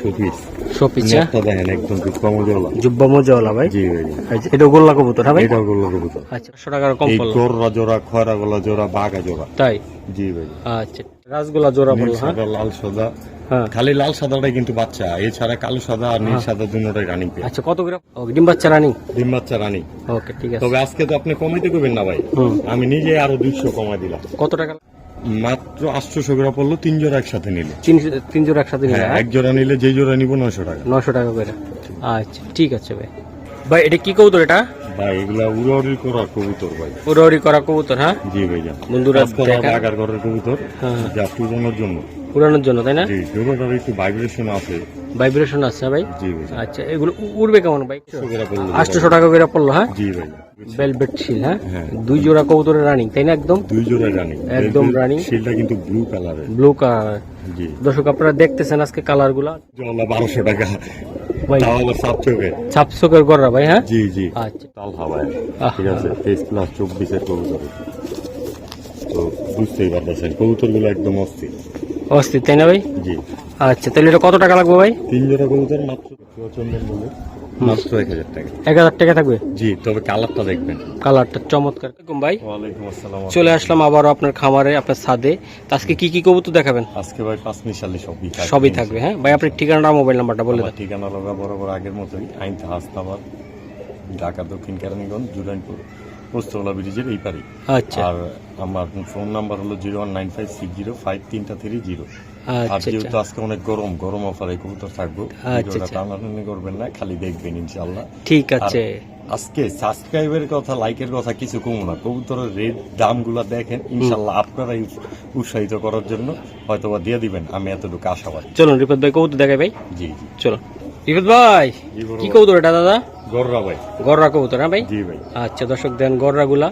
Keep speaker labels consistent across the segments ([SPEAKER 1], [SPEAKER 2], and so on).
[SPEAKER 1] Showpiece
[SPEAKER 2] showpiece হ্যাঁ?
[SPEAKER 1] দেখেন একদম জুব্বা মজলা
[SPEAKER 2] জুব্বা মজাওয়ালা ভাই?
[SPEAKER 1] জি ভাই
[SPEAKER 2] এটা গোল্লা কবুতর হ্যাঁ ভাই?
[SPEAKER 1] এটাও করল কবুতর।
[SPEAKER 2] আচ্ছা একশো টাকার কম পড়ল
[SPEAKER 1] গররা জোড়া খয়রা গলা জোড়া বাঘা জোড়া।
[SPEAKER 2] তাই?
[SPEAKER 1] জি ভাই।
[SPEAKER 2] আচ্ছা রাসগোলা জোড়া বলল হ্যাঁ?
[SPEAKER 1] সাদা লাল সাদা।
[SPEAKER 2] হ্যাঁ।
[SPEAKER 1] খালি লাল সাদাটাই কিন্তু বাচ্চা এছাড়া কালো সাদা আর নীল সাদা দুটোটাই রানিং পেয়ে
[SPEAKER 2] আচ্ছা কত গ্রাম ডিম বাচ্চা রানি
[SPEAKER 1] ডিম বাচ্চা রানিং
[SPEAKER 2] ওকে ঠিক আছে।
[SPEAKER 1] তবে আজকে তো আপনি কমাইতে করবেন না ভাই। আমি নিজে আরও দুইশো কমাই দিলাম।
[SPEAKER 2] কত টাকা?
[SPEAKER 1] মাত্র আটশো গ্রাম পড়ল তিন জোড়া একসাথে নিলে।
[SPEAKER 2] তিন জোড়া একসাথে নিলে
[SPEAKER 1] হ্যাঁ এক জোড়া নিলে যেই জোড়া নিবো নয়শো টাকা।
[SPEAKER 2] নশো টাকা করে। আচ্ছা ঠিক আছে ভাই। ভাই এটা কি কবুতর এটা?
[SPEAKER 1] ভাই এগুলা উড়াউড়ি করা কবুতর ভাই।
[SPEAKER 2] উড়াউড়ি করা কবুতর হ্যাঁ?
[SPEAKER 1] জি ভাই
[SPEAKER 2] বন্ধুরা দেখেন।
[SPEAKER 1] আগার ঘরের কবুতর
[SPEAKER 2] হ্যাঁ।
[SPEAKER 1] যা তুলনার জন্য।
[SPEAKER 2] উড়ানোর জন্য তাই না?
[SPEAKER 1] জি জোড়াটার একটু ভাইব্রেশন আছে।
[SPEAKER 2] ভাইব্রেশন আছে ভাই?
[SPEAKER 1] জি ভাই
[SPEAKER 2] আচ্ছা এগুলো উড়বে কেমন ভাই?
[SPEAKER 1] আটশো
[SPEAKER 2] টাকা করে পড়ল হ্যাঁ?
[SPEAKER 1] জি ভাই
[SPEAKER 2] বেলভেট শিল হ্যাঁ?
[SPEAKER 1] হ্যাঁ।
[SPEAKER 2] দুই জোড়া কবুতরের রানিং তাই না একদম?
[SPEAKER 1] দুই জোড়া রানিং
[SPEAKER 2] একদম running।
[SPEAKER 1] শিলটা কিন্তু ব্লু কালারের
[SPEAKER 2] ব্লু কালার দর্শক আপনারা দেখতেছেন আজকে
[SPEAKER 1] কালারগুলা? বারোশো টাকা।
[SPEAKER 2] ভাই। হ্যাঁ?
[SPEAKER 1] জি জি।
[SPEAKER 2] আচ্ছা।
[SPEAKER 1] তাল হাওয়ায় ঠিক আছে তেইশ প্লাস চব্বিশের কবুতর। তো বুঝতেই পারতেছেন কবুতরগুলো একদম অস্থির।
[SPEAKER 2] অস্থির তাই না ভাই?
[SPEAKER 1] জি।
[SPEAKER 2] আচ্ছা তাহলে এটা কত টাকা লাগবে ভাই?
[SPEAKER 1] তিন জোড়া কবুতর মাত্র চন্দন বলে। মাত্র এক হাজার টাকা।
[SPEAKER 2] এক হাজার টাকা থাকবে?
[SPEAKER 1] জি তবে কালারটা দেখবেন।
[SPEAKER 2] কালারটা চমৎকার। ভাই।
[SPEAKER 1] ওয়ালাইকুম আসসালাম।
[SPEAKER 2] চলে আসলাম আবারও আপনার খামারে আপনার ছাদে। তো আজকে কি কি কবুতর দেখাবেন?
[SPEAKER 1] আজকে ভাই পাঁচ মিশালি সবই
[SPEAKER 2] সবই থাকবে হ্যাঁ? ভাই আপনার ঠিকানাটা মোবাইল নাম্বারটা বলে দেন।
[SPEAKER 1] ঠিকানা লগা বরাবর আগের মতোই আইনতে হাসনাবাদ ঢাকা দক্ষিণ কেরানীগঞ্জ জুরাইনপুর। ব্রিজের এই পারি
[SPEAKER 2] আচ্ছা।
[SPEAKER 1] আর আমার ফোন নাম্বার হলো zero one nine five six zero five তিনটা থ্রি জিরো। আর
[SPEAKER 2] আচ্ছা
[SPEAKER 1] যেহেতু
[SPEAKER 2] আচ্ছা।
[SPEAKER 1] আজকে অনেক গরম গরম অফারে কবুতর থাকব। টানাটানি করবেন না খালি দেখবেন ইনশাল্লাহ
[SPEAKER 2] ঠিক আছে।
[SPEAKER 1] আজকে সাবস্ক্রাইবের কথা লাইকের কথা কিছু কমু না। কবুতরের রেট দামগুলা দেখেন ইনশাল্লাহ আপনারাই উৎসাহিত করার জন্য হয়তোবা দিয়ে দিবেন। আমি এতটুকু আশাবাদ।
[SPEAKER 2] চলুন রিপত ভাই কবুতর দেখাই ভাই।
[SPEAKER 1] জি জি।
[SPEAKER 2] চলো রিপত ভাই কি। কবুতর এটা দাদা?
[SPEAKER 1] গররা ভাই।
[SPEAKER 2] গররা কবুতর হ্যাঁ ভাই?
[SPEAKER 1] জি ভাই।
[SPEAKER 2] আচ্ছা দর্শক দেন গররাগুলা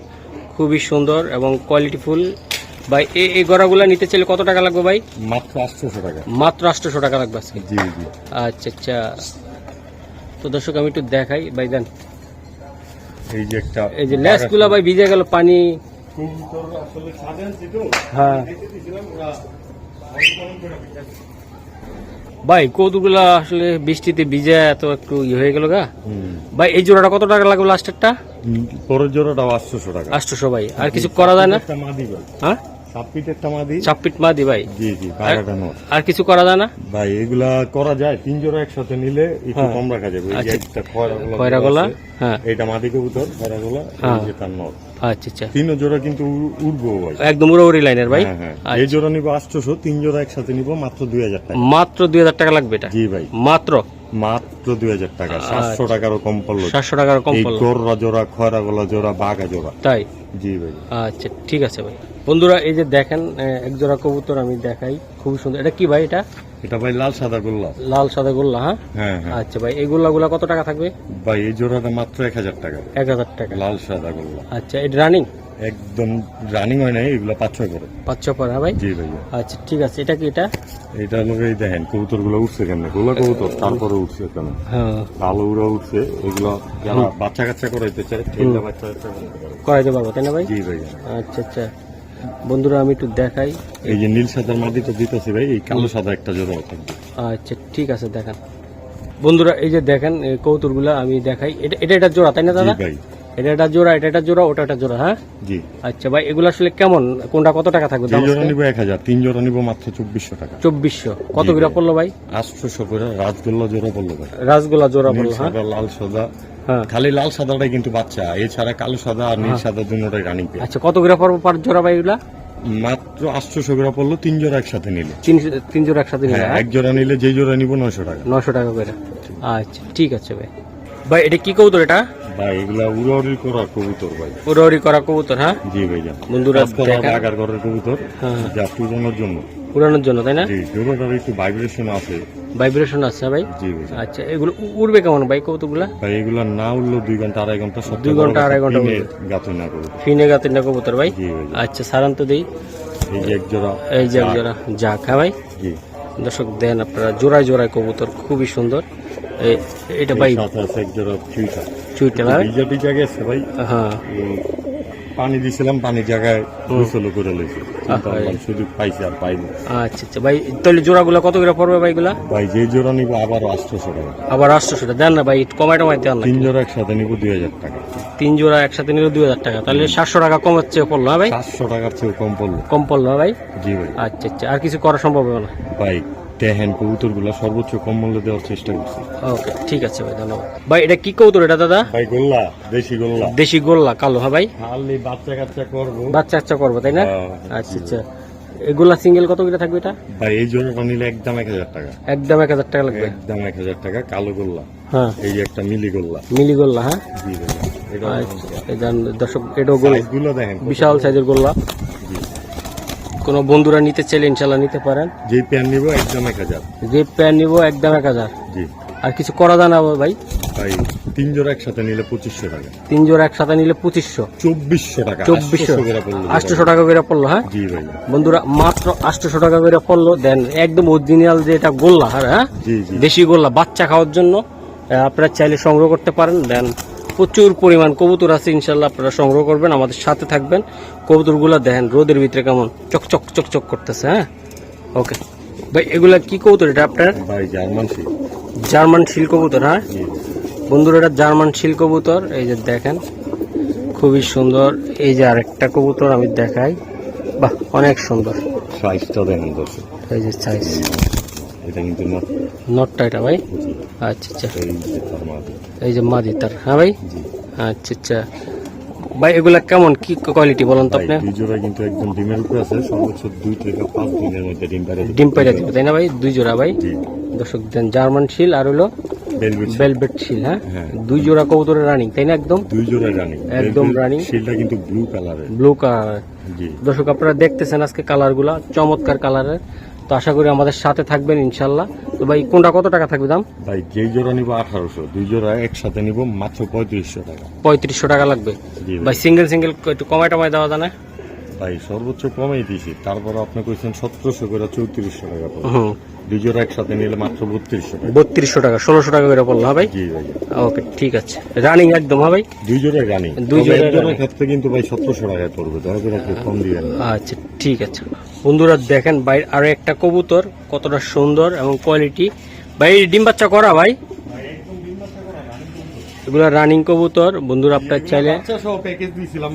[SPEAKER 2] খুবই সুন্দর এবং কোয়ালিটিফুল ভাই এই এই গররাগুলা নিতে চাইলে কত টাকা লাগবে ভাই?
[SPEAKER 1] মাত্র আটশোশো টাকা।
[SPEAKER 2] মাত্র আটশোশো টাকা লাগবে আজকে?
[SPEAKER 1] জি জি।
[SPEAKER 2] আচ্ছা আচ্ছা। তো দর্শক আমি একটু দেখাই। ভাই দেন।
[SPEAKER 1] এই যে একটা
[SPEAKER 2] এই যে ল্যাসগুলা ভাই ভিজে গেল পানি। হ্যাঁ। ভাই কৌতুকগুলা আসলে বৃষ্টিতে ভিজে এত একটু ইয়ে হয়ে গেল গা। ভাই এই জোড়াটা কত টাকা লাগবে লাস্টেরটা
[SPEAKER 1] পরের জোড়াটা আটশোশো টাকা।
[SPEAKER 2] আটশোশো ভাই আর কিছু করা যায় না? হ্যাঁ?
[SPEAKER 1] সাত মাদি
[SPEAKER 2] চাপ পিট মা দি ভাই?
[SPEAKER 1] জি জি বারোটা নোট।
[SPEAKER 2] আর কিছু করা যায় না?
[SPEAKER 1] ভাই এগুলা করা যায় তিন জোড়া একসাথে নিলে একটু
[SPEAKER 2] হ্যাঁ।
[SPEAKER 1] কম রাখা যাবে।
[SPEAKER 2] আচ্ছা।
[SPEAKER 1] একটা
[SPEAKER 2] হ্যাঁ।
[SPEAKER 1] মাদি কবুতর
[SPEAKER 2] হ্যাঁ।
[SPEAKER 1] যে তার নট।
[SPEAKER 2] আচ্ছা আচ্ছা।
[SPEAKER 1] তিন জোড়া কিন্তু উড়বো ভাই।
[SPEAKER 2] একদম উড়াউড়ি লাইনের ভাই।
[SPEAKER 1] এই জোড়া নিবো আটশোশো তিন জোড়া একসাথে নিবো মাত্র দুই হাজার টাকা।
[SPEAKER 2] মাত্র দুই হাজার টাকা লাগবে এটা?
[SPEAKER 1] জি ভাই।
[SPEAKER 2] মাত্র?
[SPEAKER 1] মাত্র দুই হাজার টাকা। সাতশো টাকারও কম পড়ল।
[SPEAKER 2] সাতশো টাকার কম পড়ল।
[SPEAKER 1] জোড়া খয়রা গোলা জোড়া বাঘা জোড়া।
[SPEAKER 2] তাই?
[SPEAKER 1] জি ভাই।
[SPEAKER 2] আচ্ছা ঠিক আছে ভাই। বন্ধুরা এই যে দেখেন আহ, এক জোড়া কবুতর আমি দেখাই। খুব সুন্দর। এটা কি ভাই এটা?
[SPEAKER 1] এটা ভাই লাল সাদা গোল্লা।
[SPEAKER 2] লাল সাদা গোল্লা হ্যাঁ?
[SPEAKER 1] হ্যাঁ হ্যাঁ।
[SPEAKER 2] আচ্ছা ভাই এই গোল্লাগুলা কত টাকা থাকবে?
[SPEAKER 1] ভাই এই জোড়াটা মাত্র এক হাজার টাকা।
[SPEAKER 2] এক হাজার টাকা।
[SPEAKER 1] লাল সাদা গোল্লা।
[SPEAKER 2] আচ্ছা এটা রানিং
[SPEAKER 1] একদম রানিং হয় না এগুলো পাঁচ ছয় করে।
[SPEAKER 2] পাঁচ ছ পর হ্যাঁ ভাই?
[SPEAKER 1] জি ভাইয়া।
[SPEAKER 2] আচ্ছা ঠিক আছে এটা কি এটা?
[SPEAKER 1] এটা লোক এই দেখেন কবুতরগুলো উঠছে কেন গোলা কবুতর তারপরে উঠছে কেন
[SPEAKER 2] হ্যাঁ।
[SPEAKER 1] ভালো উড়া উঠছে এগুলো যারা বাচ্চা কাচ্চা করাইতে চায় বাচ্চা কাচ্চা করাইতে পারে।
[SPEAKER 2] পারব তাই না ভাই?
[SPEAKER 1] জি ভাইয়া।
[SPEAKER 2] আচ্ছা আচ্ছা। বন্ধুরা আমি একটু দেখাই।
[SPEAKER 1] এই যে নীল সাদার মাটি তো দিতেছি ভাই এই কালো সাদা একটা জোড়া থাকবে
[SPEAKER 2] আচ্ছা ঠিক আছে দেখান। বন্ধুরা এই যে দেখেন কৌতুরগুলা আমি দেখাই। এটা এটা জোড়া তাই না দাদা?
[SPEAKER 1] ভাই।
[SPEAKER 2] এটা একটা জোড়া এটা একটা জোড়া ওটা একটা জোড়া হ্যাঁ?
[SPEAKER 1] জি।
[SPEAKER 2] আচ্ছা ভাই এগুলো আসলে কেমন? কোনটা কত টাকা থাকবে?
[SPEAKER 1] তিন জোড়া নিবো এক হাজার তিন জোড়া নিবো মাত্র চব্বিশশো টাকা।
[SPEAKER 2] চব্বিশশো। কত
[SPEAKER 1] জি
[SPEAKER 2] পড়ল ভাই?
[SPEAKER 1] আটশোশো করে রাজগোল্লা জোড়া পড়ল ভাই।
[SPEAKER 2] রাসগোলা জোড়া পড়ল হ্যাঁ?
[SPEAKER 1] সাদা লাল সাদা।
[SPEAKER 2] হ্যাঁ।
[SPEAKER 1] খালি লাল সাদাটাই কিন্তু বাচ্চা এছাড়া কালো সাদা আর নীল সাদা দুটোটাই রানিং
[SPEAKER 2] আচ্ছা কত করে পড়ব পার জোড়া ভাই এগুলা?
[SPEAKER 1] মাত্র আটশোশো করে পড়ল তিন জোড়া একসাথে নিলে।
[SPEAKER 2] তিন তিন জোড়া একসাথে নিলে
[SPEAKER 1] হ্যাঁ
[SPEAKER 2] হ্যাঁ?
[SPEAKER 1] এক জোড়া নিলে যেই জোড়া নিবো নয়শো টাকা।
[SPEAKER 2] নশো টাকা করে। আচ্ছা ঠিক আছে ভাই। ভাই এটা কি কবুতর এটা?
[SPEAKER 1] ভাই এগুলা উড়াউড়ি করা কবুতর ভাই।
[SPEAKER 2] উড়াউড়ি করা কবুতর হ্যাঁ?
[SPEAKER 1] জি ভাই যান
[SPEAKER 2] বন্ধুরা
[SPEAKER 1] আগার ঘরের কবুতর
[SPEAKER 2] হ্যাঁ।
[SPEAKER 1] যা জন্য।
[SPEAKER 2] উড়ানোর জন্য তাই না?
[SPEAKER 1] জি জোড়াটার একটু ভাইব্রেশন আছে।
[SPEAKER 2] ভাইব্রেশন আছে ভাই?
[SPEAKER 1] জি ভাই
[SPEAKER 2] আচ্ছা এগুলো উড়বে কেমন ভাই কবুতরগুলা?
[SPEAKER 1] ভাই এগুলা না উঠল দুই ঘণ্টা আড়াই ঘণ্টা সব
[SPEAKER 2] দুই ঘণ্টা, আড়াই
[SPEAKER 1] ঘণ্টা না
[SPEAKER 2] ফিনে গাতের না কবুতর ভাই। আচ্ছা সারান্ত দেই।
[SPEAKER 1] এই যে এক জোড়া
[SPEAKER 2] এই যে এক জোড়া যাক হ্যাঁ ভাই?
[SPEAKER 1] জি।
[SPEAKER 2] দর্শক দেন আপনারা জোড়ায় জোড়ায় কবুতর খুবই সুন্দর। এটা ভাই
[SPEAKER 1] এই সাথে আছে এক জোড়া চুইটা
[SPEAKER 2] না হ্যাঁ।
[SPEAKER 1] পানি দিছিলাম পানির জায়গায় গোসলও করে লইছি। পাইছি আর পাইনি।
[SPEAKER 2] আচ্ছা আচ্ছা। ভাই তাহলে জোড়াগুলা কত করে পড়বে ভাইগুলা
[SPEAKER 1] ভাই যে জোড়া নিবো আবার আটশোশো টাকা।
[SPEAKER 2] আবার সেটা দেন না ভাই দেন না
[SPEAKER 1] তিন জোড়া একসাথে নিবো দুই হাজার টাকা।
[SPEAKER 2] তিন জোড়া একসাথে নিলে দুই হাজার টাকা। তাহলে সাতশো টাকা কম হচ্ছে পড়ল হ্যাঁ ভাই?
[SPEAKER 1] সাতশো টাকার চেয়েও কম পড়ল।
[SPEAKER 2] কম পড়ল হ্যাঁ ভাই?
[SPEAKER 1] জি ভাই।
[SPEAKER 2] আচ্ছা আচ্ছা। আর কিছু করা সম্ভব হবে না?
[SPEAKER 1] ভাই দেখেন কবুতরগুলা সর্বোচ্চ কম মূল্যে দেওয়ার চেষ্টা করছি।
[SPEAKER 2] ওকে ঠিক আছে ভাই ধন্যবাদ। ভাই এটা কি কৌতুর এটা দাদা?
[SPEAKER 1] ভাই গোল্লা দেশি গোল্লা।
[SPEAKER 2] দেশি গোল্লা কালো হ্যাঁ ভাই?
[SPEAKER 1] খালি বাচ্চা কাচ্চা করব।
[SPEAKER 2] বাচ্চা আচ্ছা করব তাই না?
[SPEAKER 1] হ্যাঁ,
[SPEAKER 2] আচ্ছা আচ্ছা। এগুলা সিঙ্গেল কত করে থাকবে এটা?
[SPEAKER 1] ভাই এই জোড়াটা নিলে একদম এক হাজার টাকা।
[SPEAKER 2] একদম এক হাজার টাকা লাগবে?
[SPEAKER 1] একদম এক হাজার টাকা কালো গোল্লা।
[SPEAKER 2] হ্যাঁ।
[SPEAKER 1] এই যে একটা মিলি গোল্লা।
[SPEAKER 2] মিলি গোল্লা হ্যাঁ? আচ্ছা দর্শক এটাও
[SPEAKER 1] গোলগুলো দেখেন
[SPEAKER 2] বিশাল সাইজের গোল্লা। কোনো বন্ধুরা নিতে চাইলে ইনশাল্লাহ নিতে পারেন।
[SPEAKER 1] যে প্যান নিবো একদম এক হাজার।
[SPEAKER 2] যে প্যান নিবো একদম এক হাজার।
[SPEAKER 1] জি।
[SPEAKER 2] আর কিছু করা যায় না ভাই?
[SPEAKER 1] ভাই তিন জোড়া একসাথে নিলে পঁচিশশো টাকা।
[SPEAKER 2] তিন জোড়া একসাথে নিলে পঁচিশশো।
[SPEAKER 1] চব্বিশশো টাকা
[SPEAKER 2] চব্বিশশো।
[SPEAKER 1] 800 করে
[SPEAKER 2] আটশোশো টাকা করে পড়ল হ্যাঁ?
[SPEAKER 1] জি ভাই।
[SPEAKER 2] বন্ধুরা মাত্র আটশোশো টাকা করে পড়ল। দেন একদম অরিজিনাল যে এটা গোল্লা হ্যাঁ?
[SPEAKER 1] জি জি।
[SPEAKER 2] দেশি গোল্লা বাচ্চা খাওয়ার জন্য আপনারা চাইলে সংগ্রহ করতে পারেন। দেন প্রচুর পরিমাণ কবুতর আছে ইনশাল্লাহ আপনারা সংগ্রহ করবেন আমাদের সাথে থাকবেন। কবুতরগুলো দেখেন রোদের ভিতরে কেমন চকচক চকচক করতেছে হ্যাঁ? ওকে। ভাই এগুলা কি কবুতর এটা আপনার?
[SPEAKER 1] ভাই জার্মান
[SPEAKER 2] শিল। কবুতর হ্যাঁ? বন্ধুরা এটা জার্মান শিল কবুতর এই যে দেখেন খুবই সুন্দর। এই যে আরেকটা কবুতর আমি দেখাই বাহ অনেক সুন্দর।
[SPEAKER 1] সাইজটা দেখেন
[SPEAKER 2] এই যে সাইজ
[SPEAKER 1] এটা কিন্তু
[SPEAKER 2] নটটা এটা ভাই? আচ্ছা আচ্ছা।
[SPEAKER 1] এই যে
[SPEAKER 2] মাদি তার হ্যাঁ ভাই? আচ্ছা আচ্ছা। ভাই এগুলা কেমন? কি কোয়ালিটি বলুন তো আপনি?
[SPEAKER 1] দুই জোড়া কিন্তু একদম ডিমের উপরে আছে সর্বোচ্চ দুই থেকে পাঁচ দিনের মধ্যে ডিম পারে
[SPEAKER 2] ডিম পেড়ে দিবে তাই না ভাই? দুই জোড়া ভাই? দর্শক দেন জার্মান শিল আর হলো বেলভেট শিল। হ্যাঁ?
[SPEAKER 1] হ্যাঁ।
[SPEAKER 2] দুই জোড়া কবুতরের রানিং তাই না একদম?
[SPEAKER 1] দুই জোড়া রানিং
[SPEAKER 2] একদম running।
[SPEAKER 1] শিলটা কিন্তু ব্লু কালারের
[SPEAKER 2] ব্লু কালার
[SPEAKER 1] জি।
[SPEAKER 2] দর্শক আপনারা দেখতেছেন আজকে কালারগুলা চমৎকার কালারের তো আশা করি আমাদের সাথে থাকবেন ইনশাল্লাহ। তো ভাই কোনটা কত টাকা থাকবে দাম?
[SPEAKER 1] ভাই যেই জোড়া নিবো আঠারোশো দুই জোড়া একসাথে নিবো মাত্র পঁয়ত্রিশশো টাকা।
[SPEAKER 2] পঁয়ত্রিশশো টাকা লাগবে।
[SPEAKER 1] জি
[SPEAKER 2] ভাই।
[SPEAKER 1] ভাই
[SPEAKER 2] সিঙ্গেল সিঙ্গেল একটু কমাই টমাই দেওয়া জানে
[SPEAKER 1] ভাই সর্বোচ্চ কমেই দিয়েছি তারপর আপনি কইছেন সতেরোশো করে চৌত্রিশশো টাকা পড়বে।
[SPEAKER 2] হুম।
[SPEAKER 1] দুই জোড়া একসাথে নিলে মাত্র বত্রিশশো টাকা।
[SPEAKER 2] বত্রিশশো টাকা ষোলোশো টাকা করে পড়ল হ্যাঁ ভাই?
[SPEAKER 1] জি ভাই।
[SPEAKER 2] ওকে ঠিক আছে। রানিং একদম হ্যাঁ ভাই?
[SPEAKER 1] দুই জোড়া রানিং।
[SPEAKER 2] দুই
[SPEAKER 1] দুই
[SPEAKER 2] জোড়া।
[SPEAKER 1] ক্ষেত্রে কিন্তু ভাই সতেরোশো টাকায় পড়বে দয়া করে একটু কম দিবেন।
[SPEAKER 2] আচ্ছা ঠিক আছে। বন্ধুরা দেখেন ভাই আরও একটা কবুতর কতটা সুন্দর এবং কোয়ালিটি ভাই ডিম বাচ্চা করা ভাই? এগুলো রানিং কবুতর বন্ধুরা আপনার চাইলে
[SPEAKER 1] বাচ্চা সহ প্যাকেজ দিয়েছিলাম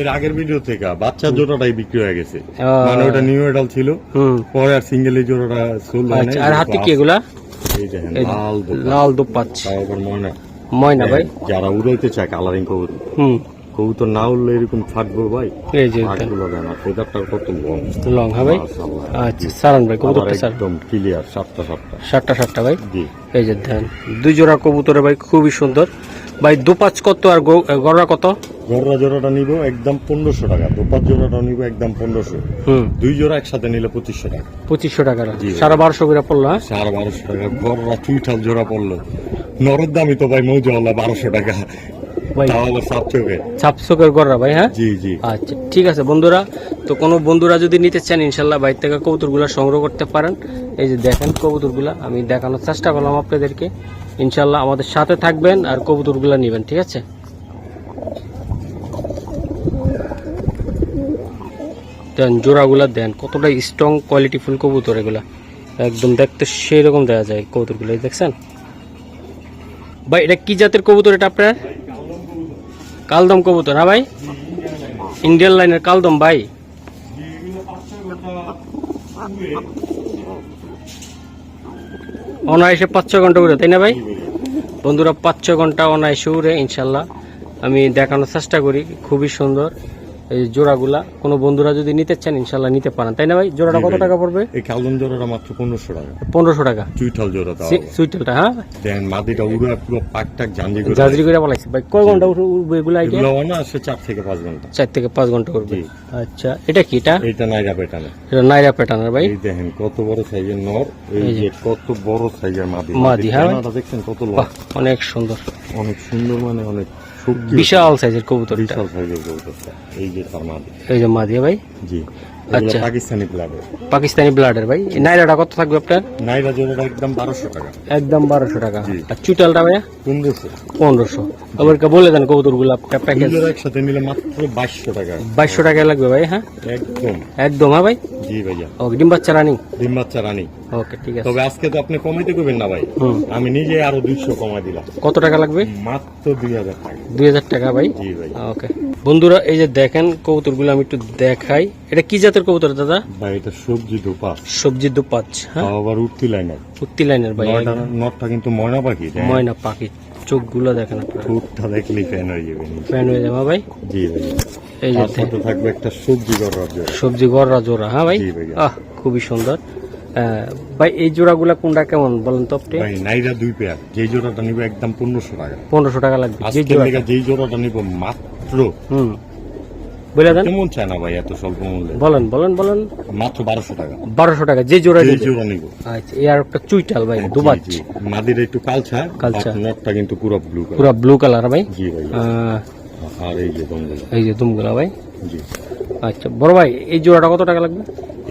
[SPEAKER 1] এর আগের ভিডিও থেকে। বাচ্চা জোড়াটাই বিক্রি হয়ে গেছে। মানে ওটা নিউ এডাল ছিল। পরে আর সিঙ্গেল এই জোড়াটা না
[SPEAKER 2] আচ্ছা আর হাতে কি এগুলা?
[SPEAKER 1] এই দেখেন লাল দোকান
[SPEAKER 2] লাল দুপাচ
[SPEAKER 1] তাও আবার ময়না।
[SPEAKER 2] ময়না ভাই?
[SPEAKER 1] যারা উড়াইতে চায় কালারিং কবুতর।
[SPEAKER 2] হুম।
[SPEAKER 1] কবুতর না উঠলে এরকম থাকব ভাই?
[SPEAKER 2] এই যে
[SPEAKER 1] ফেদারটা কত লং।
[SPEAKER 2] লং হ্যাঁ ভাই? আচ্ছা সারান ভাই কবুতরটা সার
[SPEAKER 1] একদম ক্লিয়ার সাতটা সাতটা।
[SPEAKER 2] সাতটা সাতটা ভাই? এই যে ধ্যান দুই জোড়া কবুতরে ভাই খুবই সুন্দর। ভাই দুপাচ কত আর গড়া কত?
[SPEAKER 1] গররা জোড়াটা নিব একদম পনেরোশো টাকা দোপার জোড়াটা নিব একদম পনেরোশো।
[SPEAKER 2] হুম।
[SPEAKER 1] দুই জোড়া একসাথে নিলে পঁচিশশো টাকা।
[SPEAKER 2] পঁচিশশো টাকা। সাড়ে বারোশো করে পড়ল হ্যাঁ?
[SPEAKER 1] সাড়ে বারোশো টাকা গররা চুইঠাল জোড়া পড়ল। নরের দামই তো ভাই মৌজওয়ালা বারোশো টাকা।
[SPEAKER 2] ভাই।
[SPEAKER 1] তাও আবার সাত চোখে
[SPEAKER 2] ছাপসকের গড়া ভাই হ্যাঁ?
[SPEAKER 1] জি জি।
[SPEAKER 2] আচ্ছা ঠিক আছে বন্ধুরা তো কোনো বন্ধুরা যদি নিতে চান ইনশাল্লাহ বাইর থেকে কবুতরগুলো সংগ্রহ করতে পারেন। এই যে দেখেন কবুতরগুলা আমি দেখানোর চেষ্টা করলাম আপনাদেরকে। ইনশাল্লাহ আমাদের সাথে থাকবেন আর কবুতরগুলো নেবেন ঠিক আছে? দেন জোড়াগুলা দেন কতটা স্ট্রং কোয়ালিটি ফুল কবুতর এগুলা। একদম দেখতে সেই রকম দেখা যায় কবুতরগুলো দেখছেন? ভাই এটা কি জাতের কবুতর এটা আপনার? কালদম কবুতর হ্যাঁ ভাই? ইন্ডিয়ান লাইনের কালদম, ভাই। অনায়াসে পাঁচ ছ ঘণ্টা উড়ে তাই না ভাই? বন্ধুরা পাঁচ ছ ঘণ্টা অনায়াসে উড়ে ইনশাল্লাহ। আমি দেখানোর চেষ্টা করি, খুবই সুন্দর। এই জোড়াগুলা কোনো বন্ধুরা যদি নিতে চান ইনশাল্লাহ নিতে পারেন। তাই না ভাই? জোড়াটা কত টাকা পড়বে?
[SPEAKER 1] এই কালদম জোড়াটা মাত্র পনেরোশো টাকা।
[SPEAKER 2] পনেরোশো টাকা।
[SPEAKER 1] চুইঠাল জোড়া তাও
[SPEAKER 2] সি- হ্যাঁ?
[SPEAKER 1] দেন মাটিটা উড়ে পুরো পাক টাক জাঞ্জি করে
[SPEAKER 2] জাজরি করে বলাইছি ভাই কয় ঘণ্টা উঠবে এগুলো আইডিয়া
[SPEAKER 1] এগুলো না সে চার থেকে পাঁচ ঘণ্টা।
[SPEAKER 2] চার থেকে পাঁচ ঘণ্টা করবে আচ্ছা এটা কি এটা?
[SPEAKER 1] এইটা নাইরা পেটানে
[SPEAKER 2] এটা নাইরা প্যাটার্নের ভাই।
[SPEAKER 1] এই দেখেন কত বড় সাইজের নর এই
[SPEAKER 2] যে।
[SPEAKER 1] কত বড় সাইজের মাদি।
[SPEAKER 2] মাদি, হ্যাঁ?
[SPEAKER 1] দেখছেন কত লম্বা।
[SPEAKER 2] অনেক সুন্দর।
[SPEAKER 1] অনেক সুন্দর মানে অনেক
[SPEAKER 2] বিশাল সাইজের কবুতর
[SPEAKER 1] বিশাল সাইজের কবুতরটা। এই যে তার মাদি
[SPEAKER 2] এই যে মাদিয়া ভাই?
[SPEAKER 1] জি।
[SPEAKER 2] আচ্ছা।
[SPEAKER 1] পাকিস্তানি প্লাবে
[SPEAKER 2] পাকিস্তানি ব্লাডের ভাই। নাইরাটা কত থাকবে আপনার?
[SPEAKER 1] নাইরা জোড়াটা একদম বারোশো টাকা।
[SPEAKER 2] একদম বারোশো টাকা। আর চুটালটা ভাইয়া?
[SPEAKER 1] পনেরোশো।
[SPEAKER 2] পনেরোশো। আমাকে বলে দেন কবুতরগুলো আপনার প্যাকেজ
[SPEAKER 1] জোড়া একসাথে নিলে মাত্র বাইশশো টাকা।
[SPEAKER 2] বাইশশো টাকা লাগবে ভাই হ্যাঁ?
[SPEAKER 1] একদম।
[SPEAKER 2] একদম হ্যাঁ ভাই?
[SPEAKER 1] জি ভাইয়া।
[SPEAKER 2] ওকে ডিম বাচ্চা রানিং?
[SPEAKER 1] ডিম বাচ্চা রানী।
[SPEAKER 2] ওকে ঠিক আছে।
[SPEAKER 1] তবে আজকে তো আপনি কমাইতে করবেন না ভাই। আমি নিজে আরও দুইশো কমাই দিলাম।
[SPEAKER 2] কত টাকা লাগবে?
[SPEAKER 1] মাত্র দুই হাজার টাকা।
[SPEAKER 2] দুই হাজার টাকা ভাই?
[SPEAKER 1] জি ভাই।
[SPEAKER 2] ওকে। বন্ধুরা এই যে দেখেন কবুতরগুলো আমি একটু দেখাই। এটা কি জাতের কবুতর দাদা?
[SPEAKER 1] ভাই এটা সবজি দোপা।
[SPEAKER 2] সবজি দুপাচ হ্যাঁ।
[SPEAKER 1] তাও আবার উঠতি লাইনার।
[SPEAKER 2] উত্তি লাইনের ভাই
[SPEAKER 1] নটটা কিন্তু ময়না পাখি হ্যাঁ।
[SPEAKER 2] ময়না পাখি। চোখগুলো দেখেন আপনারা।
[SPEAKER 1] ঠোঁটটা দেখলেই ফ্যান হয়ে যাবেন।
[SPEAKER 2] ফ্যান হয়ে যাবে ভাই।
[SPEAKER 1] জি ভাই।
[SPEAKER 2] এই যে
[SPEAKER 1] থাকবে একটা সবজি করার জন্য
[SPEAKER 2] সবজি গররা জোড়া হ্যাঁ ভাই। আহ খুবই সুন্দর। ভাই এই জোড়াগুলা কোনটা কেমন বলেন তো আপনি?
[SPEAKER 1] ভাই নাইরা দুই পেয়ার যেই জোড়াটা নিব একদম পনেরোশো টাকা।
[SPEAKER 2] পনেরোশো টাকা লাগবে। যে
[SPEAKER 1] আজকের
[SPEAKER 2] জোড়া
[SPEAKER 1] যেই জোড়াটা নিব মাত্র
[SPEAKER 2] হুম। বলে দেন।
[SPEAKER 1] কেমন চায় না ভাই এত স্বল্প মূল্যে
[SPEAKER 2] বলেন বলেন বলেন।
[SPEAKER 1] মাত্র বারোশো টাকা।
[SPEAKER 2] বারোশো টাকা যে জোড়া
[SPEAKER 1] যেই জোড়া নিব।
[SPEAKER 2] আচ্ছা এই আর একটা চুইটাল ভাই
[SPEAKER 1] জি। মাদির একটু
[SPEAKER 2] কালচা।
[SPEAKER 1] আর নটটা কিন্তু পুরো ব্লু কালার
[SPEAKER 2] পুরো ব্লু কালার ভাই।
[SPEAKER 1] জি ভাই। আর এই যে বন্ধুরা
[SPEAKER 2] এই যে দুমগুলা ভাই।
[SPEAKER 1] জি।
[SPEAKER 2] আচ্ছা বড় ভাই এই জোড়াটা কত টাকা লাগবে?